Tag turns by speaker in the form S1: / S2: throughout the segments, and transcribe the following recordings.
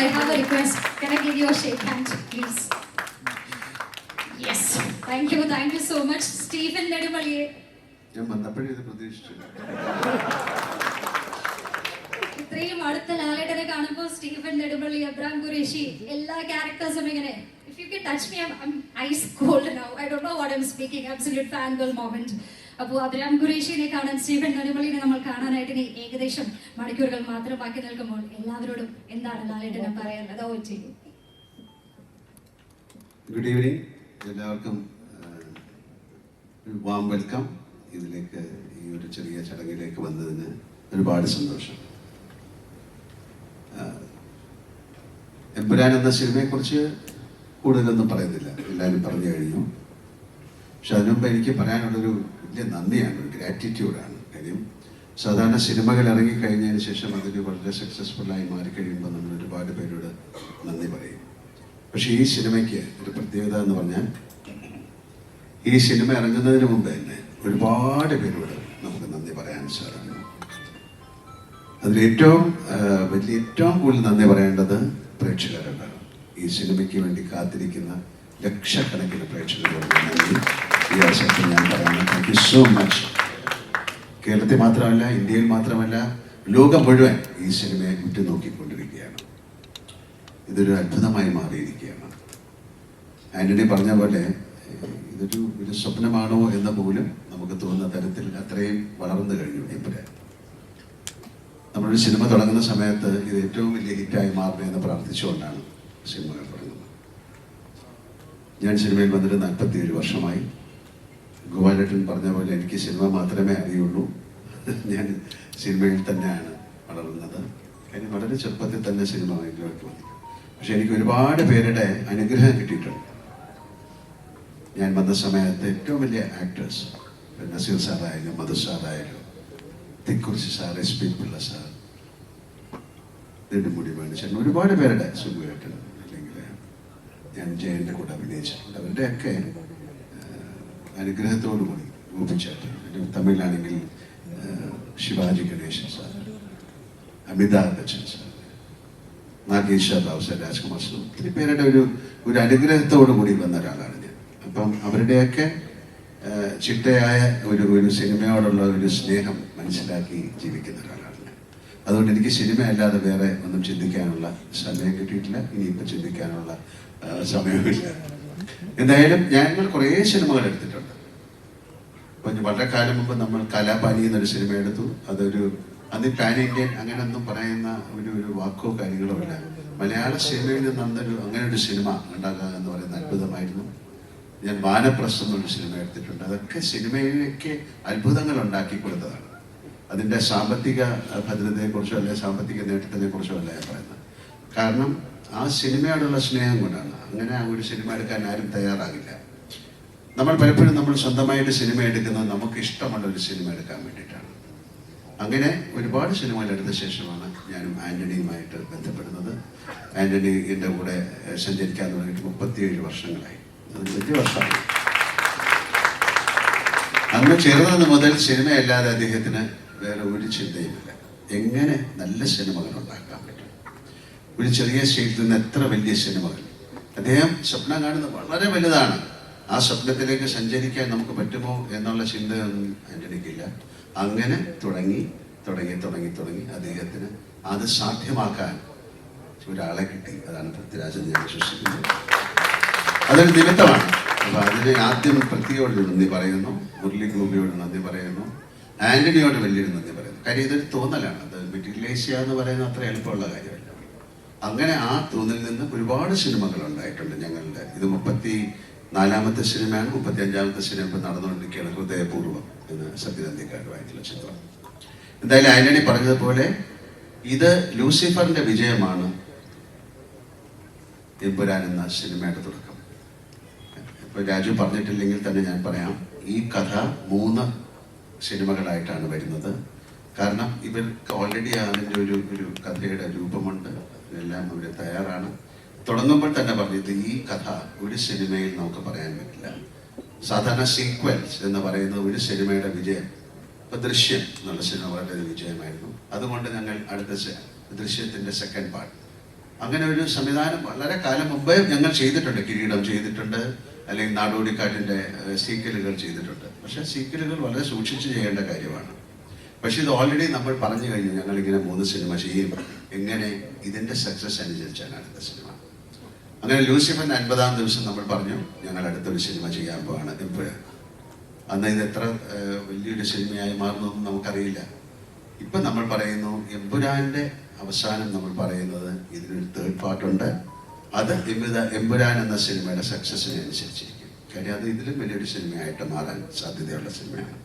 S1: I have a request. Can I give you a shake hand, please? Yes. Thank you. Thank you so much, Stephen Nedumaliye.
S2: ഞാൻ വന്നപ്പോഴേ ഇത് പ്രതീക്ഷിച്ചില്ല
S1: ഇത്രയും അടുത്ത ലാലേട്ടനെ കാണുമ്പോൾ സ്റ്റീഫൻ നെടുമ്പള്ളി അബ്രാം ഖുറേഷി എല്ലാ ക്യാരക്ടേഴ്സും ഇങ്ങനെ if you K touch me ice cold now I don't know what I'm speaking absolute fan girl moment അപ്പോൾ അബ്രാം ഖുറേഷിനെ കാണാൻ സ്റ്റീഫൻ നെടുമ്പള്ളിനെ നമ്മൾ കാണാനായിട്ട് ഇനി ഏകദേശം മണിക്കൂറുകൾ മാത്രം ബാക്കി നിൽക്കുമ്പോൾ എല്ലാവരോടും എന്താണ് ലാലേട്ടനെ പറയാനുള്ളത് ഓ ചെയ്യും
S2: ഗുഡ് ഈവനിങ് എല്ലാവർക്കും വാം വെൽക്കം ഇതിലേക്ക് ഈ ഒരു ചെറിയ ചടങ്ങിലേക്ക് വന്നതിന് ഒരുപാട് സന്തോഷം. എമ്പുരാൻ എന്ന സിനിമയെക്കുറിച്ച് കൂടുതലൊന്നും പറയുന്നില്ല. എല്ലാവരും പറഞ്ഞു കഴിഞ്ഞു. പക്ഷെ അതിനുമുമ്പ് എനിക്ക് പറയാനുള്ളൊരു വലിയ നന്ദിയാണ് ഒരു ഗ്രാറ്റിറ്റ്യൂഡാണ് കാര്യം. സാധാരണ സിനിമകൾ ഇറങ്ങിക്കഴിഞ്ഞതിന് ശേഷം അതിന് വളരെ സക്സസ്ഫുള്ളായി മാറിക്കഴിയുമ്പോൾ നമ്മൾ ഒരുപാട് പേരോട് നന്ദി പറയും. പക്ഷേ ഈ സിനിമയ്ക്ക് ഒരു പ്രത്യേകത എന്ന് പറഞ്ഞാൽ ഈ സിനിമ ഇറങ്ങുന്നതിന് മുമ്പ് തന്നെ ഒരുപാട് പേരോട് നമുക്ക് നന്ദി പറയാൻ സാധിക്കും. അതിലേറ്റവും വലിയ ഏറ്റവും കൂടുതൽ നന്ദി പറയേണ്ടത് പ്രേക്ഷകരോടാണ്. ഈ സിനിമയ്ക്ക് വേണ്ടി കാത്തിരിക്കുന്ന ലക്ഷക്കണക്കിന് പ്രേക്ഷകരോട് നന്ദി. അവസരത്തിൽ ഞാൻ പറയുന്നു താങ്ക് യു സോ മച്ച് കേരളത്തിൽ മാത്രമല്ല ഇന്ത്യയിൽ മാത്രമല്ല ലോകം മുഴുവൻ ഈ സിനിമയെ ഉറ്റുനോക്കിക്കൊണ്ടിരിക്കുകയാണ്. ഇതൊരു അത്ഭുതമായി മാറിയിരിക്കുകയാണ്. ആന്റണി പറഞ്ഞ പോലെ ഇതൊരു ഒരു സ്വപ്നമാണോ എന്ന പോലും നമുക്ക് തോന്നുന്ന തരത്തിൽ അത്രയും വളർന്നു കഴിഞ്ഞു ഇപ്പോഴേ. നമ്മളൊരു സിനിമ തുടങ്ങുന്ന സമയത്ത് ഇത് ഏറ്റവും വലിയ ഹിറ്റായി മാറണേ എന്ന് പ്രാർത്ഥിച്ചുകൊണ്ടാണ് സിനിമകൾ തുടങ്ങുന്നത്. ഞാൻ സിനിമയിൽ വന്നിട്ട് നാൽപ്പത്തിയേഴ് വർഷമായി. ഗോപാലേട്ടൻ പറഞ്ഞ പോലെ എനിക്ക് സിനിമ മാത്രമേ അറിയുള്ളൂ. ഞാൻ സിനിമയിൽ തന്നെയാണ് വളർന്നത്. കാര്യം വളരെ ചെറുപ്പത്തിൽ തന്നെ സിനിമ മേഖലയിലേക്ക് വന്നു. പക്ഷെ എനിക്ക് ഒരുപാട് പേരുടെ അനുഗ്രഹം കിട്ടിയിട്ടുണ്ട്. ഞാൻ വന്ന സമയത്ത് ഏറ്റവും വലിയ ആക്ടേഴ്സ് നസീർ സാറായാലും Madhu സാറായാലും Thikkurissy sir S P Pillai sir Nedumudi വേണിച്ചൻ ഒരുപാട് പേരുടെ സുഖമായിട്ട് അല്ലെങ്കിൽ ഞാൻ ജയന്റെ കൂടെ അഭിനയിച്ചിട്ടുണ്ട്. അവരുടെയൊക്കെ അനുഗ്രഹത്തോടു കൂടി ഗോപിച്ചേട്ടൻ പിന്നെ തമിഴിലാണെങ്കിൽ Sivaji Ganesan sir Amitabh Bachchan sir Nageshwar Rao sir Rajkumar sir ഒത്തിരി പേരുടെ ഒരു ഒരു അനുഗ്രഹത്തോടു കൂടി വന്ന ഒരാളാണ് ഞാൻ. അപ്പം അവരുടെയൊക്കെ ചിട്ടയായ ഒരു ഒരു സിനിമയോടുള്ള ഒരു സ്നേഹം മനസ്സിലാക്കി ജീവിക്കുന്ന ഒരാളാണ് ഞാൻ. അതുകൊണ്ട് എനിക്ക് സിനിമ അല്ലാതെ വേറെ ഒന്നും ചിന്തിക്കാനുള്ള സമയം കിട്ടിയിട്ടില്ല. ഇനിയിപ്പോൾ ചിന്തിക്കാനുള്ള സമയമില്ല എന്തായാലും ഞങ്ങൾ കുറേ സിനിമകൾ എടുത്തിട്ടുണ്ട്. ഇപ്പം വളരെ കാലം മുമ്പ് നമ്മൾ കലാപാനി എന്നൊരു സിനിമ എടുത്തു. അതൊരു അന്ന് പാൻ ഇന്ത്യൻ അങ്ങനെ ഒന്നും പറയുന്ന ഒരു ഒരു വാക്കോ കാര്യങ്ങളോ ഇല്ല. മലയാള സിനിമയിൽ നിന്ന് അന്നൊരു അങ്ങനെ ഒരു സിനിമ ഉണ്ടാക്കുക എന്ന് പറയുന്ന അത്ഭുതമായിരുന്നു. ഞാൻ വാനപ്രസ്ഥം എന്നൊരു സിനിമ എടുത്തിട്ടുണ്ട്. അതൊക്കെ സിനിമയിലേക്ക് അത്ഭുതങ്ങൾ ഉണ്ടാക്കി കൊടുത്തതാണ്. അതിന്റെ സാമ്പത്തിക ഭദ്രതയെക്കുറിച്ചോ അല്ലെങ്കിൽ സാമ്പത്തിക നേട്ടത്തിനെ കുറിച്ചോ അല്ല ഞാൻ പറയുന്നത്. കാരണം ആ സിനിമയോടുള്ള സ്നേഹം കൊണ്ടാണ്. അങ്ങനെ ആ ഒരു സിനിമ എടുക്കാൻ ആരും തയ്യാറാകില്ല. നമ്മൾ പലപ്പോഴും നമ്മൾ സ്വന്തമായിട്ട് സിനിമ എടുക്കുന്നത് നമുക്ക് ഇഷ്ടമുള്ള ഒരു സിനിമ എടുക്കാൻ വേണ്ടിയിട്ടാണ്. അങ്ങനെ ഒരുപാട് സിനിമകൾ എടുത്ത ശേഷമാണ് ഞാനും ആന്റണിയുമായിട്ട് ബന്ധപ്പെടുന്നത്. എന്റെ കൂടെ സഞ്ചരിക്കാൻ തുടങ്ങിയിട്ട് മുപ്പത്തിയേഴ് വർഷങ്ങളായി. അത് വലിയ അന്ന് ചേർന്നത് മുതൽ സിനിമയല്ലാതെ അദ്ദേഹത്തിന് വേറെ ഒരു ചിന്തയുമില്ല. എങ്ങനെ നല്ല സിനിമകൾ ഉണ്ടാക്കാൻ പറ്റും? ഒരു ചെറിയ സ്റ്റേറ്റിൽ നിന്ന് എത്ര വലിയ സിനിമകൾ അദ്ദേഹം സ്വപ്നം കാണുന്നത് വളരെ വലുതാണ്. ആ സ്വപ്നത്തിലേക്ക് സഞ്ചരിക്കാൻ നമുക്ക് പറ്റുമോ എന്നുള്ള ചിന്തയൊന്നും ആന്റണിക്കില്ല അങ്ങനെ തുടങ്ങി തുടങ്ങി തുടങ്ങി തുടങ്ങി അദ്ദേഹത്തിന് അത് സാധ്യമാക്കാൻ ഒരാളെ കിട്ടി. അതാണ് പൃഥ്വിരാജൻ ഞാൻ വിശ്വസിക്കുന്നത്. അതൊരു നിമിത്തമാണ്. അപ്പൊ അതിന് ആദ്യം പൃഥ്വിയോട് നന്ദി പറയുന്നു. മുരളി ഗോപിയോട് നന്ദി പറയുന്നു. ആന്റണിയോട് വലിയൊരു നന്ദി പറയുന്നു. കാര്യം ഇതൊരു തോന്നലാണ്. അത് മെറ്റീരിയലൈസ് എന്ന് പറയുന്നത് അത്ര എളുപ്പമുള്ള കാര്യമല്ല അങ്ങനെ ആ തോന്നിൽ നിന്ന് ഒരുപാട് സിനിമകൾ ഉണ്ടായിട്ടുണ്ട് ഞങ്ങളുടെ. ഇത് മുപ്പത്തി നാലാമത്തെ സിനിമയാണ് മുപ്പത്തി അഞ്ചാമത്തെ സിനിമ ഇപ്പം നടന്നുകൊണ്ടിരിക്കുകയാണ് ഹൃദയപൂർവം എന്ന് സത്യനന്ദിക്കാരുമായിട്ടുള്ള ചിത്രം. എന്തായാലും ആന്റണി പറഞ്ഞതുപോലെ ഇത് ലൂസിഫറിന്റെ വിജയമാണ് എമ്പുരാൻ എന്ന സിനിമയുടെ തുടക്കം. ഇപ്പൊ രാജു പറഞ്ഞിട്ടില്ലെങ്കിൽ തന്നെ ഞാൻ പറയാം ഈ കഥ മൂന്ന് സിനിമകളായിട്ടാണ് വരുന്നത്. കാരണം ഇവർക്ക് ഓൾറെഡി അതിന്റെ ഒരു ഒരു കഥയുടെ രൂപമുണ്ട്. എല്ലാം അവർ തയ്യാറാണ്. തുടങ്ങുമ്പോൾ തന്നെ പറഞ്ഞത് ഈ കഥ ഒരു സിനിമയിൽ നമുക്ക് പറയാൻ പറ്റില്ല. സാധാരണ സീക്വൻസ് എന്ന് പറയുന്ന ഒരു സിനിമയുടെ വിജയം ഇപ്പൊ ദൃശ്യം എന്നുള്ള സിനിമ വളരെ വിജയമായിരുന്നു. അതുകൊണ്ട് ഞങ്ങൾ അടുത്ത ദൃശ്യത്തിന്റെ സെക്കൻഡ് പാർട്ട് അങ്ങനെ ഒരു സംവിധാനം വളരെ കാലം മുമ്പേ ഞങ്ങൾ ചെയ്തിട്ടുണ്ട്. കിരീടം ചെയ്തിട്ടുണ്ട് അല്ലെങ്കിൽ നാടോടിക്കാട്ടിന്റെ സീക്വലുകൾ ചെയ്തിട്ടുണ്ട്. പക്ഷെ സീക്വലുകൾ വളരെ സൂക്ഷിച്ച് ചെയ്യേണ്ട കാര്യമാണ്. പക്ഷെ ഇത് ഓൾറെഡി നമ്മൾ പറഞ്ഞു കഴിഞ്ഞു ഞങ്ങൾ ഇങ്ങനെ മൂന്ന് സിനിമ ചെയ്യും. എങ്ങനെ ഇതിന്റെ സക്സസ് അനുസരിച്ചാണ് അടുത്ത സിനിമ അങ്ങനെ ലൂസിഫറിന്റെ അൻപതാം ദിവസം നമ്മൾ പറഞ്ഞു ഞങ്ങൾ അടുത്തൊരു സിനിമ ചെയ്യാൻ പോവാണ്. എപ്പോഴാണ് അന്ന് ഇത് എത്ര വലിയൊരു സിനിമയായി മാറുന്നതെന്ന് നമുക്കറിയില്ല. ഇപ്പൊ നമ്മൾ പറയുന്നു എമ്പുരാന്റെ അവസാനം നമ്മൾ പറയുന്നത് ഇതിനൊരു തേർഡ് പാർട്ടുണ്ട് അത് എമ്പുത എമ്പുരാൻ എന്ന സിനിമയുടെ സക്സസിനെ അനുസരിച്ചിരിക്കും. കാര്യം അത് ഇതിലും വലിയൊരു സിനിമയായിട്ട് മാറാൻ സാധ്യതയുള്ള സിനിമയാണ്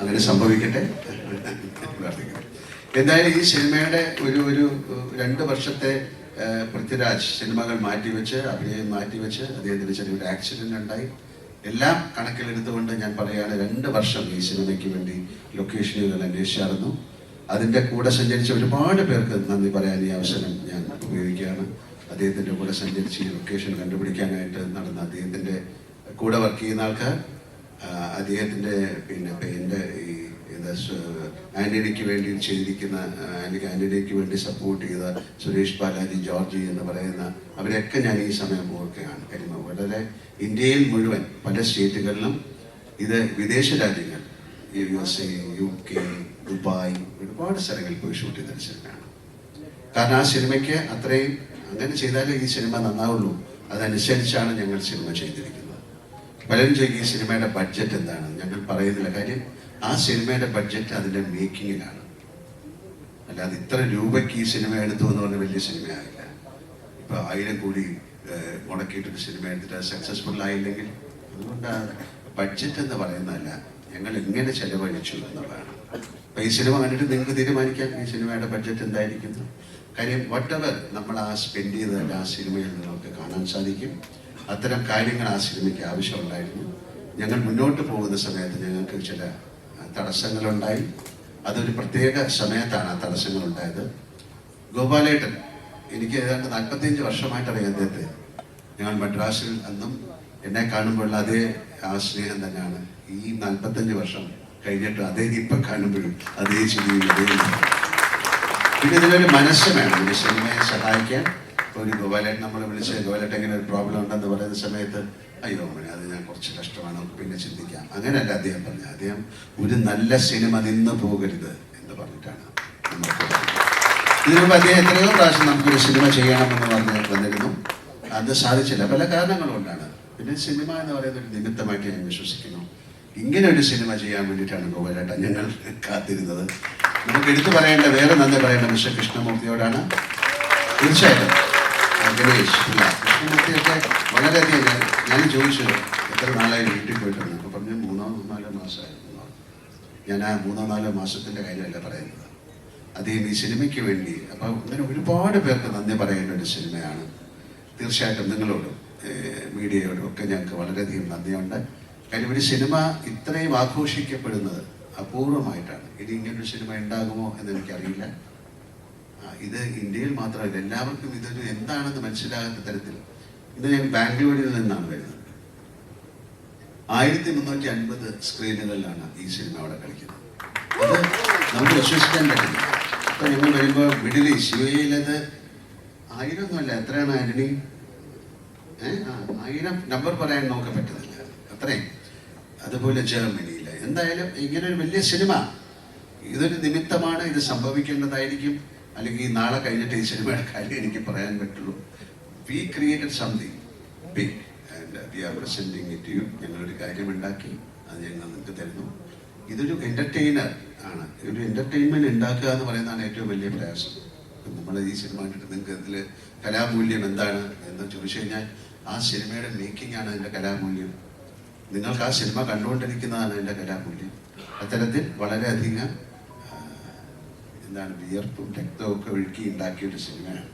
S2: അങ്ങനെ സംഭവിക്കട്ടെ? പ്രാർത്ഥിക്കാം എന്തായാലും ഈ സിനിമയുടെ ഒരു ഒരു രണ്ട് വർഷത്തെ പൃഥ്വിരാജ് സിനിമകൾ മാറ്റിവെച്ച് അഭിനയം മാറ്റിവെച്ച് അദ്ദേഹത്തിന് ചെറിയൊരു ആക്സിഡന്റ് ഉണ്ടായി. എല്ലാം കണക്കിലെടുത്തുകൊണ്ട് ഞാൻ പറയാണ് രണ്ട് വർഷം ഈ സിനിമയ്ക്ക് വേണ്ടി ലൊക്കേഷനുകൾ അന്വേഷിച്ചായിരുന്നു. അതിന്റെ കൂടെ സഞ്ചരിച്ച ഒരുപാട് പേർക്ക് നന്ദി പറയാൻ ഈ അവസരം ഞാൻ ഉപയോഗിക്കുകയാണ്. അദ്ദേഹത്തിന്റെ കൂടെ സഞ്ചരിച്ച് ഈ ലൊക്കേഷൻ കണ്ടുപിടിക്കാനായിട്ട് നടന്ന അദ്ദേഹത്തിന്റെ കൂടെ വർക്ക് ചെയ്യുന്ന ആൾക്കാർ അദ്ദേഹത്തിന്റെ പിന്നെ എന്റെ ഈ ആന്റണിക്ക് വേണ്ടി ചെയ്തിരിക്കുന്ന ആന്റണിക്ക് വേണ്ടി സപ്പോർട്ട് ചെയ്ത സുരേഷ് ബാലാജി ജോർജി എന്ന് പറയുന്ന അവരെയൊക്കെ ഞാൻ ഈ സമയം ഓർക്കുകയാണ് കരിമ വളരെ ഇന്ത്യയിൽ മുഴുവൻ പല സ്റ്റേറ്റുകളിലും ഇത് വിദേശ രാജ്യങ്ങൾ U S A U K Dubai ഒരുപാട് സ്ഥലങ്ങളിൽ പോയി ഷൂട്ട് ചെയ്ത സിനിമയാണ് കാരണം ആ സിനിമയ്ക്ക് അത്രയും അങ്ങനെ ചെയ്താലേ ഈ സിനിമ നന്നാവുള്ളൂ. അതനുസരിച്ചാണ് ഞങ്ങൾ സിനിമ ചെയ്തിരിക്കുന്നത്. പലരും ചോദിക്കും ഈ സിനിമയുടെ ബഡ്ജറ്റ് എന്താണ്? ഞങ്ങൾ പറയുന്നില്ല. കാര്യം ആ സിനിമയുടെ ബഡ്ജറ്റ് അതിന്റെ മേക്കിങ്ങിലാണ്. അല്ലാതെ ഇത്ര രൂപയ്ക്ക് ഈ സിനിമ എടുത്തു എന്ന് പറഞ്ഞ വലിയ സിനിമയാകില്ല ഇപ്പൊ ആയിരം കോടി മുടക്കിയിട്ടൊരു സിനിമ എടുത്തിട്ട് സക്സസ്ഫുൾ ആയില്ലെങ്കിൽ അതുകൊണ്ട് ബഡ്ജറ്റ് എന്ന് പറയുന്നതല്ല ഞങ്ങൾ എങ്ങനെ ചെലവഴിച്ചു എന്നുള്ളതാണ്. അപ്പൊ ഈ സിനിമ കണ്ടിട്ട് നിങ്ങൾക്ക് തീരുമാനിക്കാം ഈ സിനിമയുടെ ബഡ്ജറ്റ് എന്തായിരിക്കും. കാര്യം വട്ടവർ നമ്മൾ ആ സ്പെൻഡ് ചെയ്തതല്ല ആ സിനിമയിൽ നിങ്ങൾക്ക് കാണാൻ സാധിക്കും. അത്തരം കാര്യങ്ങൾ ആ സിനിമയ്ക്ക് ആവശ്യമുണ്ടായിരുന്നു. ഞങ്ങൾ മുന്നോട്ട് പോകുന്ന സമയത്ത് ഞങ്ങൾക്ക് ചില തടസ്സങ്ങളുണ്ടായി. അതൊരു പ്രത്യേക സമയത്താണ് ആ തടസ്സങ്ങൾ ഉണ്ടായത് ഗോപാലേട്ടൻ എനിക്ക് ഏതാണ്ട് നാൽപ്പത്തിയഞ്ച് വർഷമായിട്ട് അറിയാം അദ്ദേഹത്തെ ഞങ്ങൾ മദ്രാസിൽ അന്നും എന്നെ കാണുമ്പോഴുള്ള അതേ ആ സ്നേഹം തന്നെയാണ്. ഈ നാൽപ്പത്തഞ്ച് വർഷം കഴിഞ്ഞിട്ട് അതേ ഇപ്പം കാണുമ്പോഴും അതേ ചിന്തയും അതേ. പിന്നെ ഇതിലൊരു മനസ്സ് വേണം ഒരു സിനിമയെ സഹായിക്കാൻ. ഒരു ഗോപാലേട്ടൻ നമ്മൾ വിളിച്ച് ഗോപാലേട്ടൻ ഇങ്ങനെ ഒരു പ്രോബ്ലം ഉണ്ടെന്ന് പറയുന്ന സമയത്ത് അയ്യോ മണി അത് ഞാൻ കുറച്ച് കഷ്ടമാണ് പിന്നെ ചിന്തിക്കാം. അങ്ങനെയല്ല അദ്ദേഹം പറഞ്ഞത്. അദ്ദേഹം ഒരു നല്ല സിനിമ നിന്ന് പോകരുത് എന്ന് പറഞ്ഞിട്ടാണ് ഇതിനുമ്പോൾ അദ്ദേഹം എത്രയോ പ്രാവശ്യം നമുക്കൊരു സിനിമ ചെയ്യണമെന്ന് പറഞ്ഞ് വന്നിരുന്നു. അത് സാധിച്ചില്ല. പല കാരണങ്ങൾ കൊണ്ടാണ്. പിന്നെ സിനിമ എന്ന് പറയുന്ന ഒരു നിമിത്തമായിട്ട് ഞാൻ വിശ്വസിക്കുന്നു. ഇങ്ങനെ ഒരു സിനിമ ചെയ്യാൻ വേണ്ടിയിട്ടാണ് ഗോപാലേട്ട ഞങ്ങൾ കാത്തിരുന്നത്. നമുക്ക് എടുത്തു പറയേണ്ട വേറെ നന്ദി പറയേണ്ട മിസ്റ്റർ കൃഷ്ണമൂർത്തിയോടാണ്. തീർച്ചയായിട്ടും. ഗണേഷ് ഇല്ല കൃഷ്ണമൂർത്തിയൊക്കെ വളരെയധികം ഞാൻ ഞാൻ ചോദിച്ചു എത്ര നാളായി വീട്ടിൽ പോയിട്ടുണ്ട് അപ്പോൾ പറഞ്ഞു മൂന്നോ നാലോ മാസമായിരുന്നു ഞാൻ ആ മൂന്നോ നാലോ മാസത്തിന്റെ കാര്യമല്ല പറയുന്നത്. അദ്ദേഹം ഈ സിനിമയ്ക്ക് വേണ്ടി അപ്പോൾ അങ്ങനെ ഒരുപാട് പേർക്ക് നന്ദി പറയേണ്ട ഒരു സിനിമയാണ്. തീർച്ചയായിട്ടും നിങ്ങളോടും മീഡിയയോടും ഒക്കെ ഞങ്ങൾക്ക് വളരെയധികം നന്ദിയുണ്ട്. കാര്യം ഒരു സിനിമ ഇത്രയും ആഘോഷിക്കപ്പെടുന്നത് അപൂർവമായിട്ടാണ്. ഇനി ഇങ്ങനൊരു സിനിമ ഉണ്ടാകുമോ എന്ന് എനിക്കറിയില്ല. ഇത് ഇന്ത്യയിൽ മാത്രമല്ല എല്ലാവർക്കും ഇതൊരു എന്താണെന്ന് മനസ്സിലാകാത്ത തരത്തിൽ. ഇത് ഞാൻ ബാംഗ്ലൂരിൽ നിന്നാണ് വരുന്നത്. ആയിരത്തി മുന്നൂറ്റി അൻപത് സ്ക്രീനുകളിലാണ് ഈ സിനിമ അവിടെ കളിക്കുന്നത്. അത് നമുക്ക് വിശ്വസിക്കാൻ പറ്റില്ല. അപ്പൊ ഞങ്ങൾ വരുമ്പോൾ മിഡിൽ ഈസ്റ്റ് യു എയിലത് എത്രയാണ് ആന്റണി? ആയിരം നമ്പർ പറയാൻ നമുക്ക് പറ്റുന്നില്ല. അത്രയും അതുപോലെ ജർമ്മനിയിൽ എന്തായാലും ഇങ്ങനെ ഒരു വലിയ സിനിമ. ഇതൊരു നിമിത്തമാണ് ഇത് സംഭവിക്കേണ്ടതായിരിക്കും. അല്ലെങ്കിൽ നാളെ കഴിഞ്ഞിട്ട് ഈ സിനിമയുടെ കാര്യം എനിക്ക് പറയാൻ പറ്റുള്ളൂ. We created something big and we are presenting it you ഞങ്ങളൊരു കാര്യം ഉണ്ടാക്കി അത് ഞങ്ങൾ നിങ്ങൾക്ക് തരുന്നു. ഇതൊരു എന്റർടൈനർ ആണ്. ഒരു എന്റർടൈൻമെന്റ് ഉണ്ടാക്കുക എന്ന് പറയുന്നതാണ് ഏറ്റവും വലിയ പ്രയാസം. നമ്മൾ ഈ സിനിമ കണ്ടിട്ട് നിങ്ങൾക്ക് ഇതിൽ കലാമൂല്യം എന്താണ് എന്ന് ചോദിച്ചു കഴിഞ്ഞാൽ ആ സിനിമയുടെ മേക്കിംഗ് ആണ് അതിന്റെ കലാമൂല്യം. നിങ്ങൾക്ക് ആ സിനിമ കണ്ടുകൊണ്ടിരിക്കുന്നതാണ് അതിന്റെ കലാമൂല്യം. അത്തരത്തിൽ വളരെയധികം എന്താണ് വിയർപ്പും രക്തവും ഒക്കെ ഒഴുക്കി ഉണ്ടാക്കിയ ഒരു സിനിമയാണ്.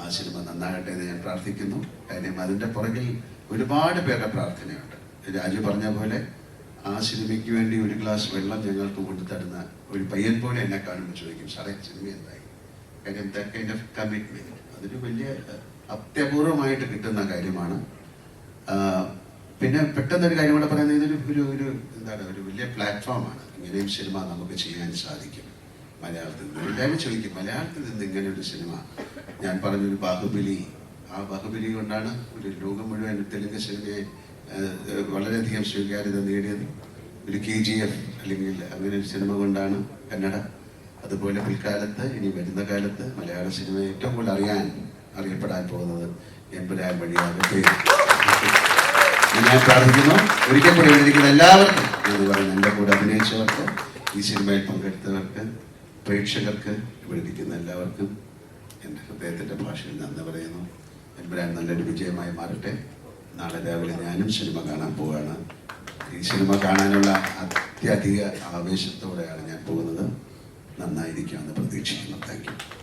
S2: ആ സിനിമ നന്നാകട്ടെ എന്ന് ഞാൻ പ്രാർത്ഥിക്കുന്നു. കാര്യം അതിന്റെ പുറകിൽ ഒരുപാട് പേരുടെ പ്രാർത്ഥനയുണ്ട്. രാജു പറഞ്ഞ പോലെ ആ സിനിമയ്ക്ക് വേണ്ടി ഒരു ഗ്ലാസ് വെള്ളം ഞങ്ങൾക്ക് കൊണ്ടുതരുന്ന ഒരു പയ്യൻ പോലെ എന്നെ കാണുമ്പോൾ ചോദിക്കും സാറേ സിനിമ എന്തായി? കാര്യം ദാറ്റ് കൈൻഡ് ഓഫ് കമ്മിറ്റ്മെന്റ് അതൊരു വലിയ അത്യപൂർവമായിട്ട് കിട്ടുന്ന കാര്യമാണ്. പിന്നെ പെട്ടെന്നൊരു കാര്യം കൂടെ പറയുന്നത് ഇതൊരു ഒരു ഒരു എന്താണ് ഒരു വലിയ പ്ലാറ്റ്ഫോമാണ് ഇങ്ങനെയും സിനിമ നമുക്ക് ചെയ്യാൻ സാധിക്കും. മലയാളത്തിൽ നിന്ന്. എല്ലാവരും ചോദിക്കും മലയാളത്തിൽ നിന്ന് ഇങ്ങനെ ഒരു സിനിമ? ഞാൻ പറഞ്ഞൊരു ബാഹുബലി. ആ ബാഹുബലി കൊണ്ടാണ് ഒരു ലോകം മുഴുവൻ തെലുങ്ക് സിനിമയെ വളരെയധികം സ്വീകാര്യത നേടിയത്. ഒരു കെ ജി എഫ് അല്ലെങ്കിൽ അങ്ങനെ ഒരു സിനിമ കൊണ്ടാണ് കന്നഡ. അതുപോലെ പിൽക്കാലത്ത് ഇനി വരുന്ന കാലത്ത് മലയാള സിനിമ ഏറ്റവും കൂടുതൽ അറിയാൻ അറിയപ്പെടാൻ പോകുന്നത് എമ്പുരാൻ വഴിയാകട്ടെ. ഞാൻ പ്രാർത്ഥിക്കുന്നു. ഒരിക്കൽ കൂടി എഴുതിക്കുന്ന എല്ലാവർക്കും എന്ന് പറയുന്നത് എന്റെ കൂടെ അഭിനയിച്ചവർക്ക് ഈ സിനിമയിൽ പങ്കെടുത്തവർക്ക് പ്രേക്ഷകർക്ക് ഇവിടെ ഇരിക്കുന്ന എല്ലാവർക്കും എന്റെ ഹൃദയത്തിന്റെ ഭാഷയിൽ നന്ദി പറയുന്നു. എമ്പുരാൻ നല്ലൊരു വിജയമായി മാറട്ടെ. നാളെ രാവിലെ ഞാനും സിനിമ കാണാൻ പോവുകയാണ്. ഈ സിനിമ കാണാനുള്ള അത്യധിക ആവേശത്തോടെയാണ് ഞാൻ പോകുന്നത്. നന്നായിരിക്കുമെന്ന് പ്രതീക്ഷിക്കുന്നു. Thank you.